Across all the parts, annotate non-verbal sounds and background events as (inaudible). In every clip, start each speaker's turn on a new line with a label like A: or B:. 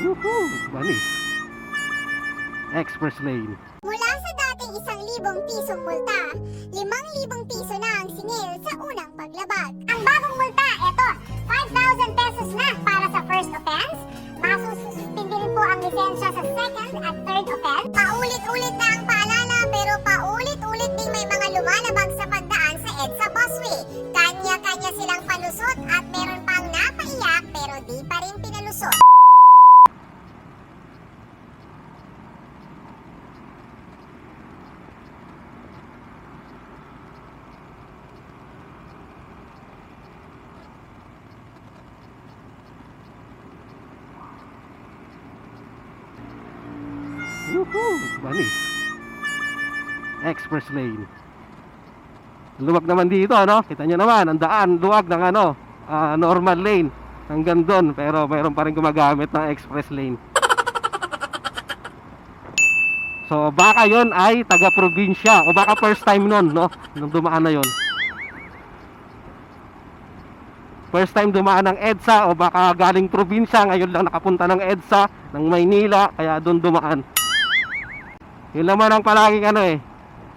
A: Woohoo! Banis. Express lane.
B: Mula sa dating isang libong pisong multa, limang libong piso na ang singil sa unang paglabag. Ang bagong multa, eto, 5,000 pesos na para sa first offense. Masususpindi rin po ang lisensya sa second at third offense. Paulit-ulit na ang paalala pero paulit-ulit ding may mga lumalabag sa pagdaan sa EDSA busway. Kanya-kanya silang palusot at meron pang napaiyak pero di pa rin pinalusot.
A: Woohoo! Banis. Express lane. Luwag naman dito, ano? Kita nyo naman, ang daan, luwag ng ano, ah, normal lane. Hanggang doon, pero mayroon pa rin gumagamit ng express lane. So, baka yon ay taga-probinsya o baka first time nun, no? Nung dumaan na yon. First time dumaan ng EDSA o baka galing probinsya, ngayon lang nakapunta ng EDSA, ng Maynila, kaya doon dumaan. Yun naman ang palaging ano eh,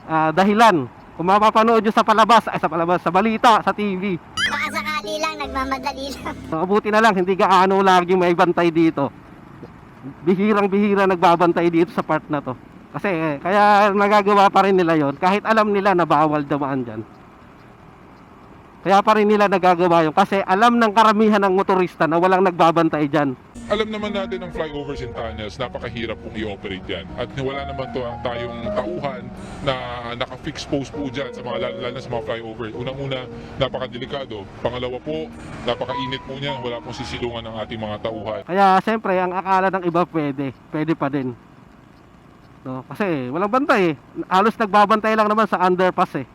A: ah, dahilan. Kung mapapanood nyo sa palabas, ay sa palabas, sa balita, sa TV.
B: Baka sakali lang, nagmamadali lang. (laughs)
A: Mabuti na lang, hindi gaano laging may bantay dito. Bihirang bihira nagbabantay dito sa part na to. Kasi eh, kaya nagagawa pa rin nila yon kahit alam nila na bawal dumaan dyan. Kaya pa rin nila nagagawa yun kasi alam ng karamihan ng motorista na walang nagbabantay dyan.
C: Alam naman natin ang flyovers in tunnels, napakahirap pong i-operate yan. At wala naman to, tayong tauhan na naka-fix post po dyan sa mga lalo, sa mga flyovers. Unang-una, napakadelikado. Pangalawa po, napakainit po niyan. Wala pong sisilungan ng ating mga tauhan.
A: Kaya siyempre ang akala ng iba pwede, pwede pa din. No, kasi walang bantay eh. Halos nagbabantay lang naman sa underpass eh.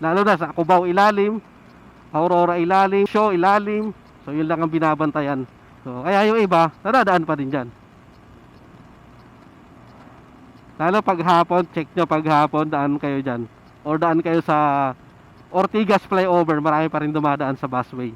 A: Lalo na sa Cubao ilalim, Aurora ilalim, Show ilalim. So yun lang ang binabantayan. So kaya yung iba, nadadaan pa din diyan. Lalo pag hapon, check nyo pag hapon, daan kayo dyan. Or daan kayo sa Ortigas flyover, marami pa rin dumadaan sa busway.